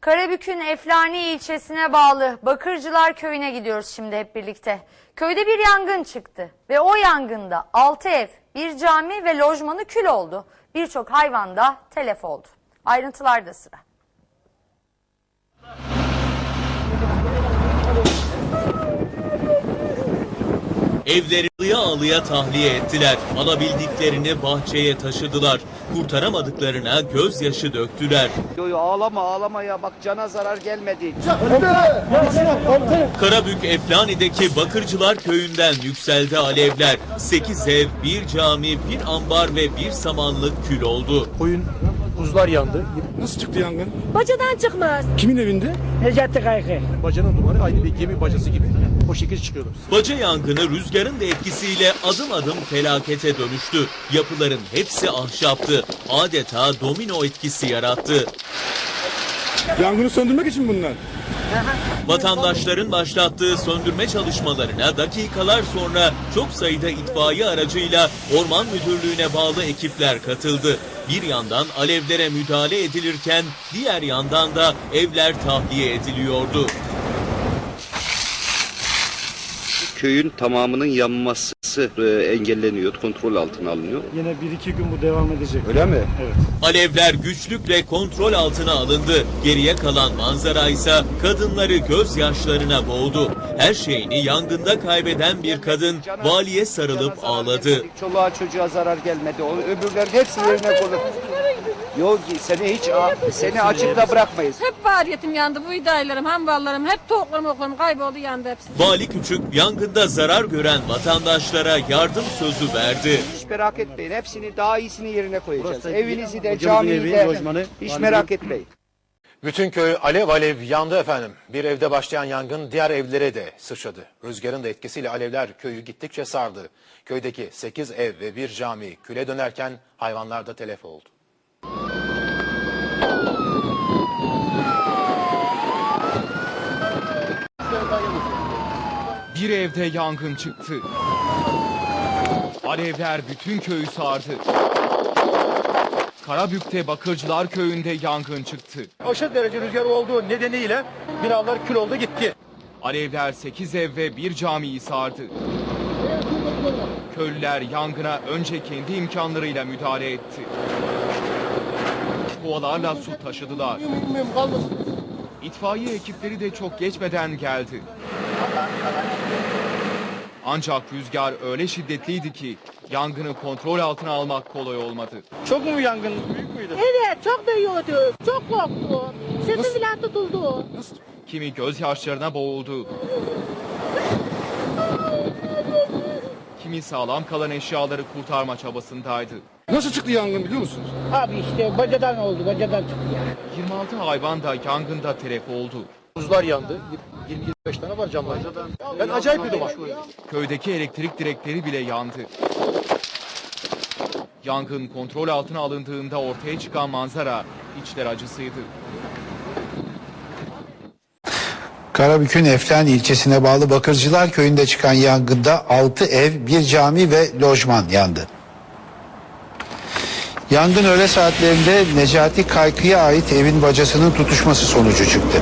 Karabük'ün Eflani ilçesine bağlı Bakırcılar köyüne gidiyoruz şimdi hep birlikte. Köyde bir yangın çıktı ve o yangında 6 ev, bir cami ve lojmanı kül oldu. Birçok hayvan da telef oldu. Ayrıntılarda sıra. Evleri alıya alıya tahliye ettiler. Alabildiklerini bahçeye taşıdılar. Kurtaramadıklarına gözyaşı döktüler. Yo yo ağlama ağlama ya bak cana zarar gelmedi. Karabük Eflani'deki Bakırcılar köyünden yükseldi alevler. 8 ev, bir cami, bir ambar ve bir samanlık kül oldu. Koyun buzlar yandı. Nasıl çıktı yangın? Bacadan çıkmaz. Kimin evinde? Necati Kaykı. Bacanın dumanı aynı bir gemi bacası gibi o şekilde çıkıyordu. Baca yangını rüzgarın da etkisiyle adım adım felakete dönüştü. Yapıların hepsi ahşaptı. Adeta domino etkisi yarattı. Yangını söndürmek için bunlar. Vatandaşların başlattığı söndürme çalışmalarına dakikalar sonra çok sayıda itfaiye aracıyla Orman Müdürlüğü'ne bağlı ekipler katıldı. Bir yandan alevlere müdahale edilirken diğer yandan da evler tahliye ediliyordu. Köyün tamamının yanması e, engelleniyor, kontrol altına alınıyor. Yine bir iki gün bu devam edecek. Öyle mi? Evet. Alevler güçlükle kontrol altına alındı. Geriye kalan manzara ise kadınları gözyaşlarına boğdu. Her şeyini yangında kaybeden bir kadın valiye sarılıp ağladı. Çoluğa çocuğa zarar gelmedi. O öbürlerin hepsi yerine koydu. Yok seni hiç seni açıkta bırakmayız. Hep fariyetim yandı. Bu idaylarım, hamballarım, hep tavuklarım, oklarım kayboldu yandı hepsi. Vali Küçük yangında zarar gören vatandaşlara yardım sözü verdi. Hiç merak etmeyin. Hepsini daha iyisini yerine koyacağız. Burası Evinizi de, hocamızın camiyi evi, de lojmanı, hiç valinin- merak etmeyin. Bütün köy alev alev yandı efendim. Bir evde başlayan yangın diğer evlere de sıçradı. Rüzgarın da etkisiyle alevler köyü gittikçe sardı. Köydeki 8 ev ve bir cami küle dönerken hayvanlar da telef oldu. Bir evde yangın çıktı. Alevler bütün köyü sardı. Karabük'te Bakırcılar köyünde yangın çıktı. Aşırı derece rüzgar olduğu nedeniyle binalar kül oldu gitti. Alevler 8 ev ve bir camiyi sardı. Köylüler yangına önce kendi imkanlarıyla müdahale etti. Kovalarla su taşıdılar. İtfaiye ekipleri de çok geçmeden geldi. Ancak rüzgar öyle şiddetliydi ki yangını kontrol altına almak kolay olmadı. Çok mu yangın büyük müydü? Evet, çok duyuyordu. Çok korktu. Sesim bile tutuldu. Kimi gözyaşlarına boğuldu. Kimi sağlam kalan eşyaları kurtarma çabasındaydı. Nasıl çıktı yangın biliyor musunuz? Abi işte bacadan oldu, bacadan çıktı ya. 26 hayvan da yangında telef oldu. Buzlar yandı. 20-25 tane var camlar. Yani acayip bir duman. Köydeki elektrik direkleri bile yandı. Yangın kontrol altına alındığında ortaya çıkan manzara içler acısıydı. Karabük'ün Eflan ilçesine bağlı Bakırcılar köyünde çıkan yangında 6 ev, bir cami ve lojman yandı. Yangın öğle saatlerinde Necati Kaykı'ya ait evin bacasının tutuşması sonucu çıktı.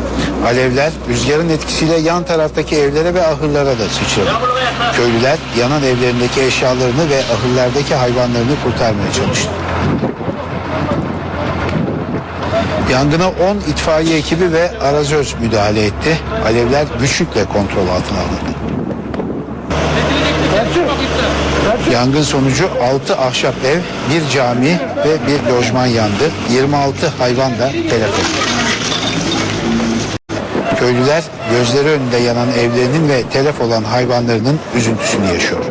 Alevler rüzgarın etkisiyle yan taraftaki evlere ve ahırlara da sıçradı. Köylüler yanan evlerindeki eşyalarını ve ahırlardaki hayvanlarını kurtarmaya çalıştı. Yangına 10 itfaiye ekibi ve arazöz müdahale etti. Alevler güçlükle kontrol altına alındı. Yangın sonucu 6 ahşap ev, bir cami ve bir lojman yandı. 26 hayvan da telef oldu. Köylüler gözleri önünde yanan evlerinin ve telef olan hayvanlarının üzüntüsünü yaşıyor.